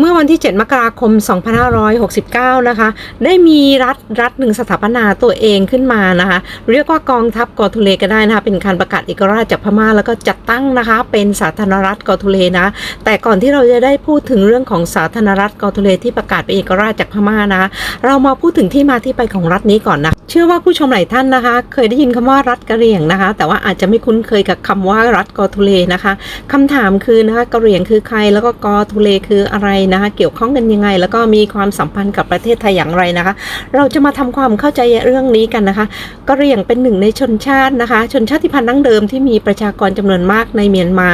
เมื่อวันที่ 7 มกราคม 2569 นะคะ ได้มีรัฐรัฐหนึ่งสถาปนาตัวเองขึ้นมานะคะ เรียกว่ากองทัพกอทุเลก็ได้นะคะ เป็นการประกาศเอกราชจากพม่าแล้วก็จัดตั้งนะคะ เป็นสาธารณรัฐกอทุเลนะ แต่ก่อนที่เราจะได้พูดถึงเรื่องของสาธารณรัฐกอทุเลที่ประกาศเป็นเอกราชจากพม่านะ เรามาพูดถึงที่มาที่ไปของรัฐนี้ก่อนนะ ชื่อว่าผู้ชมหลายท่านนะคะ เคยได้ยินคำว่ารัฐกะเหรี่ยงนะคะ แต่ว่าอาจจะไม่คุ้นเคยกับคำว่ารัฐกอทุเลนะคะคำถามคือนะคะกะเหรี่ยงคือใครแล้วก็กอทุเลคืออะไรนะคะ เกี่ยวข้องกันยังไง แล้วก็มีความสัมพันธ์กับประเทศไทยอย่างไรนะคะ เราจะมาทำความเข้าใจเรื่องนี้กันนะคะกะเหรี่ยงเป็นหนึ่งในชนชาตินะคะ ชนชาติพันธุ์ดั้งเดิมที่มีประชากรจำนวนมากในเมียนมา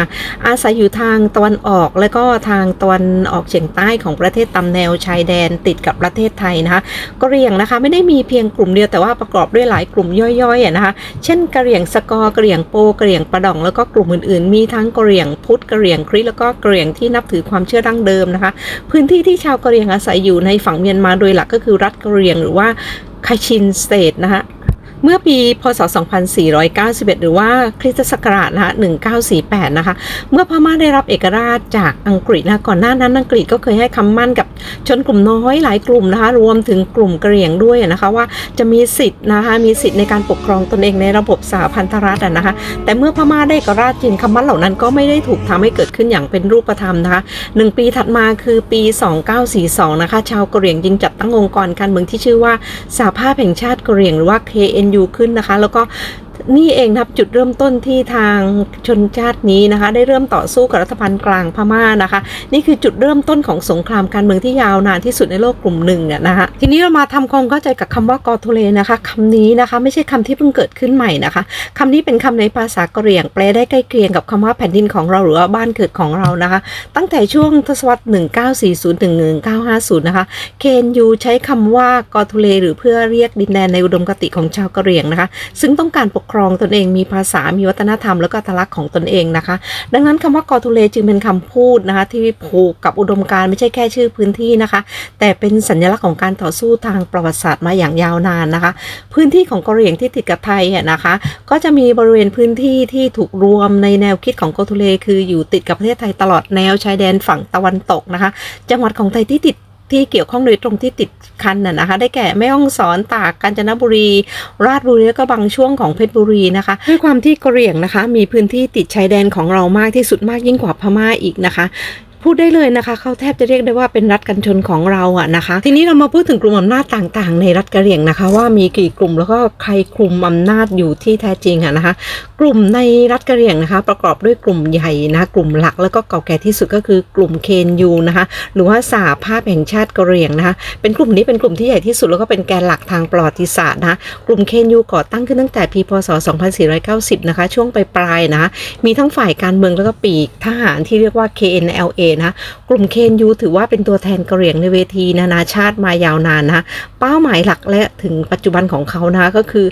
อาศัยอยู่ทางตะวันออกและก็ทางตะวันออกเฉียงใต้ของประเทศตามแนวชายแดนติดกับประเทศไทยนะคะกะเหรี่ยงนะคะไม่ได้มีเพียงกลุ่มเดียวแต่ว่าประกอบด้วยหลายกลุ่มย่อยๆอะนะคะเช่นกะเหรี่ยงสกอร์กะเหรี่ยงโปกะเหรี่ยงประดองแล้วก็กลุ่มอื่นๆ มีทั้งกะเหรี่ยงพุทธกะเหรี่ยงคริสแล้วก็กะเหรี่ยงที่นับถือความเชื่อดั้งเดิมนะคะ พื้นที่ที่ชาวกะเหรี่ยงอาศัยอยู่ในฝั่งเมียนมาโดยหลักก็คือรัฐกะเหรี่ยงหรือว่าคาชินสเตทนะคะ เมื่อปีพศ 2491 หรือว่าคริสตศักราชนะคะ1948 นะคะ เมื่อพม่าได้รับเอกราชจากอังกฤษนะคะก่อนหน้านั้นอังกฤษก็เคยให้คำมั่นกับชนกลุ่มน้อยหลายกลุ่มนะคะ รวมถึงกลุ่มกะเหรี่ยงด้วยนะคะว่าจะมีสิทธิ์นะคะมีสิทธิ์ในการปกครองตนเองในระบบสหพันธรัฐนะคะ แต่เมื่อพม่าได้เอกราชจริงคำมั่นเหล่านั้นก็ไม่ได้ถูกทำให้เกิดขึ้นอย่างเป็นรูปธรรมนะคะหนึ่งปีถัดมาคือปี 2942 นะคะ ชาวกะเหรี่ยงจึงจัดตั้งองค์กรการเมืองที่ชื่อว่าสหภาพแห่งชาติกะเหรี่ยงหรือว่ายูขึ้นนะคะ แล้วก็ นี่เองครับจุดเริ่มต้นที่ทางชนชาตินี้นะคะ ได้เริ่มต่อสู้กับรัฐบาลกลางพม่านะคะ นี่คือจุดเริ่มต้นของสงครามการเมืองที่ยาวนานที่สุดในโลกกลุ่มหนึ่งอะนะคะทีนี้เรามาทำความเข้าใจกับคำว่ากอโทเลนะคะคำนี้นะคะไม่ใช่คำที่เพิ่งเกิดขึ้นใหม่นะคะคำนี้เป็นคำในภาษากะเหรี่ยง แปลได้ใกล้เคียงกับคำว่าแผ่นดินของเราหรือว่าบ้านเกิดของเรานะคะ ตั้งแต่ช่วงทศวรรษ 1940ถึง1950 นะคะ เคนยูใช้คำว่ากอทุเลหรือเพื่อเรียกดินแดนในอุดมคติของชาวกะเหรี่ยงนะคะ ซึ่งต้องการปกครองตนเองมีภาษา มีวัฒนธรรม แล้วก็อัตลักษณ์ของตนเองนะคะ ดังนั้นคำว่ากอทุเลจึงเป็นคำพูดนะคะที่ผูกกับอุดมการณ์ไม่ใช่แค่ชื่อพื้นที่นะคะ แต่เป็นสัญลักษณ์ของการต่อสู้ทางประวัติศาสตร์มาอย่างยาวนานนะคะ พื้นที่ของกะเหรี่ยงที่ติดกับไทยนะคะ ก็จะมีบริเวณพื้นที่ที่ถูกรวมในแนวคิดของกอทุเลคืออยู่ติดกับประเทศไทยตลอดแนวชายแดนฝั่งตะวันตกนะคะ จังหวัดของไทยที่ติด ที่เกี่ยวข้องโดยตรงที่ติดคันน่ะนะคะ ได้แก่แม่ฮ่องสอนตากกาญจนบุรี ราชบุรีแล้วก็บางช่วงของเพชรบุรีนะคะด้วยความที่กะเหรี่ยงนะคะ มีพื้นที่ติดชายแดนของเรามากที่สุดมากยิ่งกว่าพม่าอีกนะคะ พูดได้เลยนะคะเขาแทบจะเรียกได้ว่าเป็นรัฐกันชนของเราอะนะคะ ทีนี้เรามาพูดถึงกลุ่มอำนาจต่างๆ ในรัฐกะเหรี่ยงนะคะ ว่ามีกี่กลุ่มแล้วก็ใครคุมอำนาจอยู่ที่แท้จริงอะนะคะ กลุ่มในรัฐกะเหรี่ยงนะคะ ประกอบด้วยกลุ่มใหญ่นะะกลุ่มหลักแล้วก็เก่าแก่ที่สุดก็คือกลุ่มเคนยูนะคะหรือว่าสหภาพแห่งชาติกะเหรี่ยงนะคะ เป็นกลุ่มนี้เป็นกลุ่มที่ใหญ่ที่สุดแล้วก็เป็นแกนหลักทางประวัติศาสตร์นะะกลุ่มเคนยูก่อตั้งขึ้นตั้งแต่ปีพศ 2490 นะคะ ช่วงปลายๆนะะมีทั้งฝ่ายการเมืองแล้วก็ปีกทหารที่เรียกว่า KNLA นะกลุ่มเคนยูถือว่าเป็นตัวแทนกะเหรี่ยงในเวทีนานาชาติมายาวนานนะเป้าหมายหลักและถึงปัจจุบันของเขานะก็คือ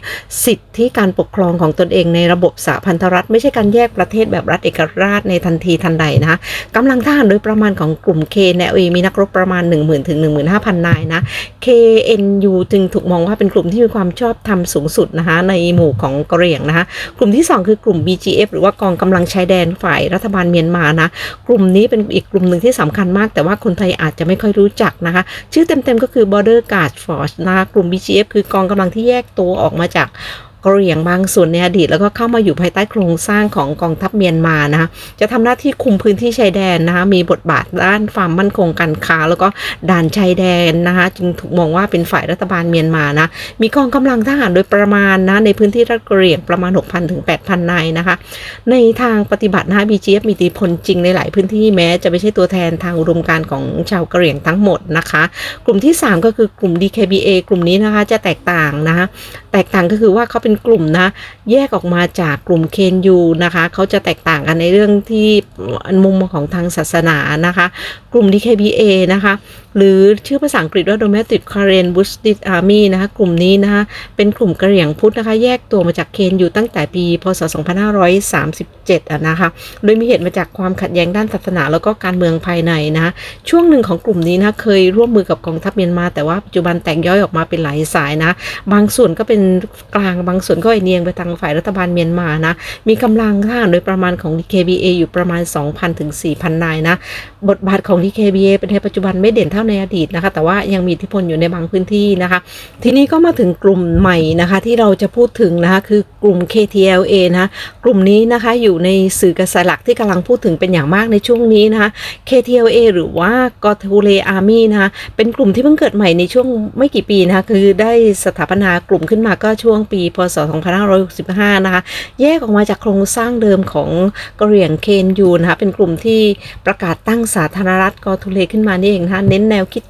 สิทธิการปกครองของตนเองในระบบสหพันธรัฐ ไม่ใช่การแยกประเทศแบบรัฐเอกราชในทันทีทันใดนะกำลังทหารโดยประมาณของกลุ่ม KNLA มีนักรบประมาณ 10,000ถึง15,000 นายนะ KNU จึงถูกมองว่าเป็นกลุ่มที่มีความชอบธรรมสูงสุดนะคะในหมู่ของกะเหรี่ยงนะคะกลุ่มที่ 2 คือกลุ่ม BGF หรือว่ากองกำลังชายแดนฝ่ายรัฐบาลเมียนมานะ กลุ่มนี้เป็นอีกกลุ่มหนึ่งที่สำคัญมาก แต่ว่าคนไทยอาจจะไม่ค่อยรู้จักนะคะ ชื่อเต็มๆก็คือ Border Guard Force นะคะกลุ่ม BGF คือกองกำลังที่แยกตัวออกมาจาก กะเหรี่ยงบางส่วนในอดีตแล้วก็เข้ามาอยู่ภายใต้โครงสร้างของกองทัพเมียนมานะคะจะทำหน้าที่คุมพื้นที่ชายแดนนะคะมีบทบาทด้านความมั่นคงการค้า แล้วก็ด่านชายแดนนะคะจึงถูกมองว่าเป็นฝ่ายรัฐบาลเมียนมานะมีกองกำลังทหารโดยประมาณนะในพื้นที่รัฐกะเหรี่ยงประมาณ 6,000 ถึง 8,000 นายนะคะ ในทางปฏิบัตินะคะ BGF มีอิทธิพลจริงในหลายพื้นที่แม้ จะไม่ใช่ตัวแทนทางอุดมการของชาวกะเหรี่ยงทั้งหมดนะคะ กลุ่มที่ 3 ก็คือกลุ่ม DKBA กลุ่มนี้นะคะจะแตกต่างนะคะแตกต่างก็คือว่าเขาเป็น็นกลุ่มนะ แยกออกมาจากกลุ่มเคนยูนะคะ เขาจะแตกต่างกันในเรื่องที่มุมมองของทางศาสนานะคะ กลุ่ม DKBA นะคะ หรือชื่อภาษาอังกฤษว่า Domestic Korean Buddhist Army นะคะ กลุ่มนี้นะคะ เป็นกลุ่มกระเหรี่ยงพุทธนะคะ แยกตัวมาจากเคนยูตั้งแต่ปี พศ 2537อะนะคะ โดยมีเหตุมาจากความขัดแย้งด้านศาสนาแล้วก็การเมืองภายในนะะช่วงหนึ่งของกลุ่มนี้นะเคยร่วมมือกับกองทัพเมียนมา แต่ว่าปัจจุบันแตกย่อยออกมาเป็นหลายสายนะ บางส่วนก็เป็นกลางบางส่วนก็เอียงไปทางฝ่ายรัฐบาลเมียนมานะ มีกำลังทหารโดยประมาณของ DKBA อยู่ประมาณ 2,000ถึง4,000 นายนะ บทบาทของ DKBA เป็นในปัจจุบันไม่เด่นเท่าในอดีตนะคะ แต่ว่ายังมีอิทธิพลอยู่ในบางพื้นที่นะคะ ทีนี้ก็มาถึงกลุ่มใหม่นะคะ ที่เราจะพูดถึงนะคะคือกลุ่ม KTLA นะคะกลุ่มนี้นะคะอยู่ในสื่อกระแสหลักที่กำลังพูดถึงเป็นอย่างมากในช่วงนี้นะคะ KTLA หรือว่ากอทูเลอาร์มี่นะคะเป็นกลุ่มที่เพิ่งเกิดใหม่ในช่วงไม่กี่ปีนะคะคือได้สถาปนากลุ่มขึ้นมาก็ช่วงปีพศ2565 นะคะ แยกออกมาจากโครงสร้างเดิมของกะเหรี่ยงเคนยูนะคะ เป็นกลุ่มที่ประกาศตั้งสาธารณรัฐกอทูเลขึ้นมานี่เองนะคะ เน้นแนวคิด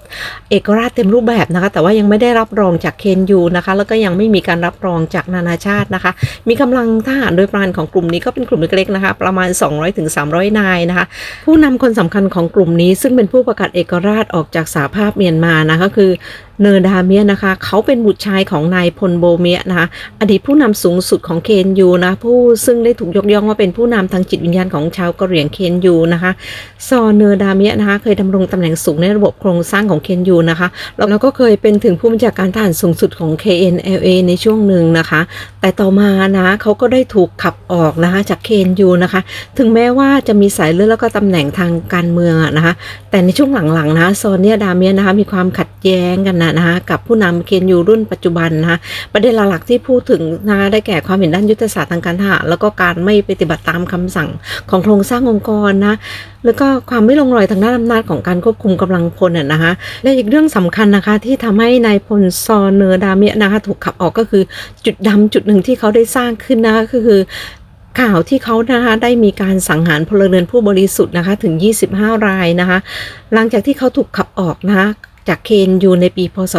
เอกราชเต็มรูปแบบนะคะ แต่ว่ายังไม่ได้รับรองจากเคนยูนะคะ แล้วก็ยังไม่มีการรับรองจากนานาชาตินะคะ มีกำลังทหารโดยประมาณของกลุ่มนี้ก็เป็นกลุ่มเล็กๆนะคะ ประมาณ 200ถึงนายนะคะ ผู้นำคนสำคัญของกลุ่มนี้ซึ่งเป็นผู้ประกาศเอกราชออกจากสหภาพเมียนมานะคะคือ เนอร์ดาเมียนะคะ เขาเป็นบุตรชายของนายพลโบเมียนะคะ อดีตผู้นำสูงสุดของเคนยูนะ ผู้ซึ่งได้ถูกยกย่องว่าเป็นผู้นำทางจิตวิญญาณของชาวกะเหรี่ยงเคนยูนะคะซอเนอร์ดาเมียนะคะ เคยดำรงตำแหน่งสูงในระบบโครงสร้างของเคนยูนะคะ แล้วก็เคยเป็นถึงผู้บัญชาการทหารสูงสุดของ KNLA ในช่วงหนึ่งนะคะ แต่ต่อมานะเขาก็ได้ถูกขับออกนะคะจากเคนยูนะคะ ถึงแม้ว่าจะมีสายเลือดแล้วก็ตำแหน่งทางการเมืองนะคะ แต่ในช่วงหลังๆนะโซเนียดาเมียนะคะมีความขัดแย้งกันนะนะคะกับผู้นำเคนยูรุ่นปัจจุบันนะคะประเด็นหลักๆที่พูดถึงนะคะได้แก่ความเห็นด้านยุทธศาสตร์ทางการทหารแล้วก็การไม่ปฏิบัติตามคำสั่งของโครงสร้างองค์กรนะแล้วก็ความไม่ลงรอยทางด้านอำนาจของการควบคุมกำลังพลน่ะนะคะและอีกเรื่องสำคัญนะคะที่ทำให้นายพลซอเนอร์ดาเมียนะคะถูกขับออกก็คือจุดดำจุดหนึ่งที่เขาได้สร้างขึ้นนะคะก็คือข่าวที่เขานะคะได้มีการสังหารพลเรือนผู้บริสุทธิ์นะคะถึง 25 รายนะคะหลังจากที่เขาถูกขับออกนะคะ จากเคนยูในปีพศ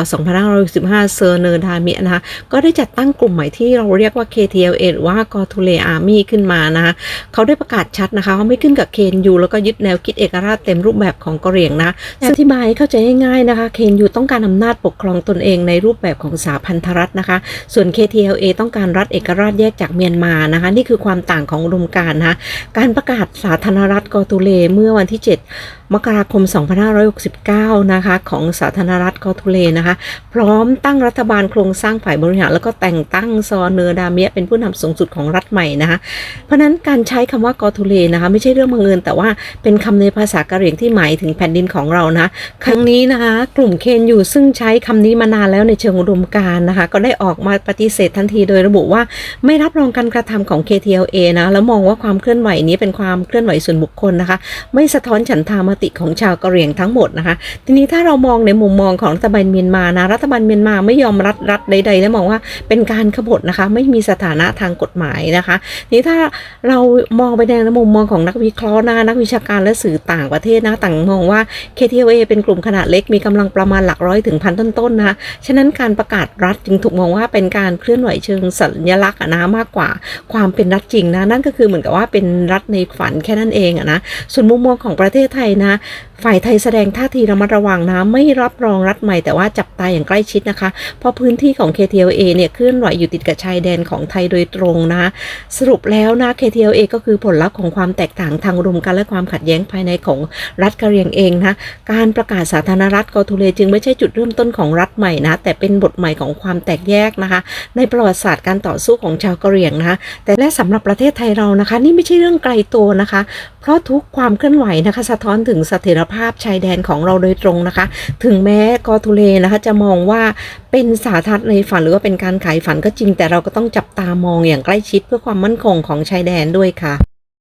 2515เซอร์เนอร์ดามินะคะก็ได้จัดตั้งกลุ่มใหม่ที่เราเรียกว่า KTLA หรือว่ากอทูเลอาร์มี่ขึ้นมานะคะเขาได้ประกาศชัดนะคะเขาไม่ขึ้นกับเคนยูแล้วก็ยึดแนวคิดเอกราชเต็มรูปแบบของกะเหรี่ยงนะอธิบายเข้าใจง่ายๆนะคะเคนยูต้องการอำนาจปกครองตนเองในรูปแบบของสาพันธรัฐนะคะ ส่วน KTLA ต้องการรัฐเอกราชแยกจากเมียนมานะคะ นี่คือความต่างของอุดมการณ์นะคะการประกาศสาธารณรัฐกอตูเลเมื่อวันที่ 7 มกราคม 2569 นะคะ ของสาธารณรัฐกอทูเลนะคะ พร้อมตั้งรัฐบาลโครงสร้างฝ่ายบริหาร แล้วก็แต่งตั้งซอเนอร์ดาเมียเป็นผู้นำสูงสุดของรัฐใหม่นะคะ เพราะนั้นการใช้คำว่ากอทูเลนะคะ ไม่ใช่เรื่องบังเอิญแต่ว่าเป็นคำในภาษากะเหรี่ยงที่หมายถึงแผ่นดินของเรานะ ครั้งนี้นะคะ กลุ่มเคนอยู่ซึ่งใช้คำนี้มานานแล้วในเชิงอุดมการนะคะ ก็ได้ออกมาปฏิเสธทันทีโดยระบุว่าไม่รับรองการกระทำของ KTLA นะแล้วมองว่าความเคลื่อนไหวนี้เป็นความเคลื่อนไหวส่วนบุคคลนะคะ ไม่สะท้อนฉันทามติของชาวกะเหรี่ยงทั้งหมดนะคะ ทีนี้ถ้าเรามองในมุมมองของรัฐบาลเมียนมานะรัฐบาลเมียนมาไม่ยอมรัฐรัฐใด ๆ และมองว่าเป็นการขบฏนะคะ ไม่มีสถานะทางกฎหมายนะคะนี้ถ้าเรามองไปในมุมมองของนักวิเคราะห์นะนักวิชาการและสื่อต่างประเทศนะต่างมองว่า KTLA เป็นกลุ่มขนาดเล็กมีกำลังประมาณหลักร้อยถึงพันต้นๆนะคะฉะนั้นการประกาศรัฐจึงถูกมองว่าเป็นการเคลื่อนไหวเชิงสัญลักษณ์นะมากกว่าความเป็นรัฐจริงนะนั่นก็คือเหมือนกับว่าเป็นรัฐในฝันแค่นั้นเองนะส่วนมุมมองของประเทศไทยนะนะคะ ฝ่ายไทยแสดงท่าทีระมัดระวังนะ ไม่รับรองรัฐใหม่แต่ว่าจับตาอย่างใกล้ชิดนะคะ เพราะพื้นที่ของ KTLA เนี่ยเคลื่อนไหวอยู่ติดกับชายแดนของไทยโดยตรงนะ สรุปแล้วนะ KTLA ก็คือผลลัพธ์ของความแตกต่างทางอุมการและความขัดแย้งภายในของรัฐกะเหรี่ยงเองนะ การประกาศสาธารณรัฐกอทูเลจึงไม่ใช่จุดเริ่มต้นของรัฐใหม่นะ แต่เป็นบทใหม่ของความแตกแยกนะคะ ในประวัติศาสตร์การต่อสู้ของชาวกะเหรี่ยงนะแต่และสำหรับประเทศไทยเรานะคะ นี่ไม่ใช่เรื่องไกลตัวนะคะ เพราะทุกความเคลื่อนไหวนะคะ สะท้อนถึงเสถียรภาพชายแดนของเราโดยตรงนะคะ ถึงแม้กอทุเลนะคะจะมองว่าเป็นสาธารณในฝันหรือว่าเป็นการขายฝันก็จริง แต่เราก็ต้องจับตามองอย่างใกล้ชิดเพื่อความมั่นคงของชายแดนด้วยค่ะ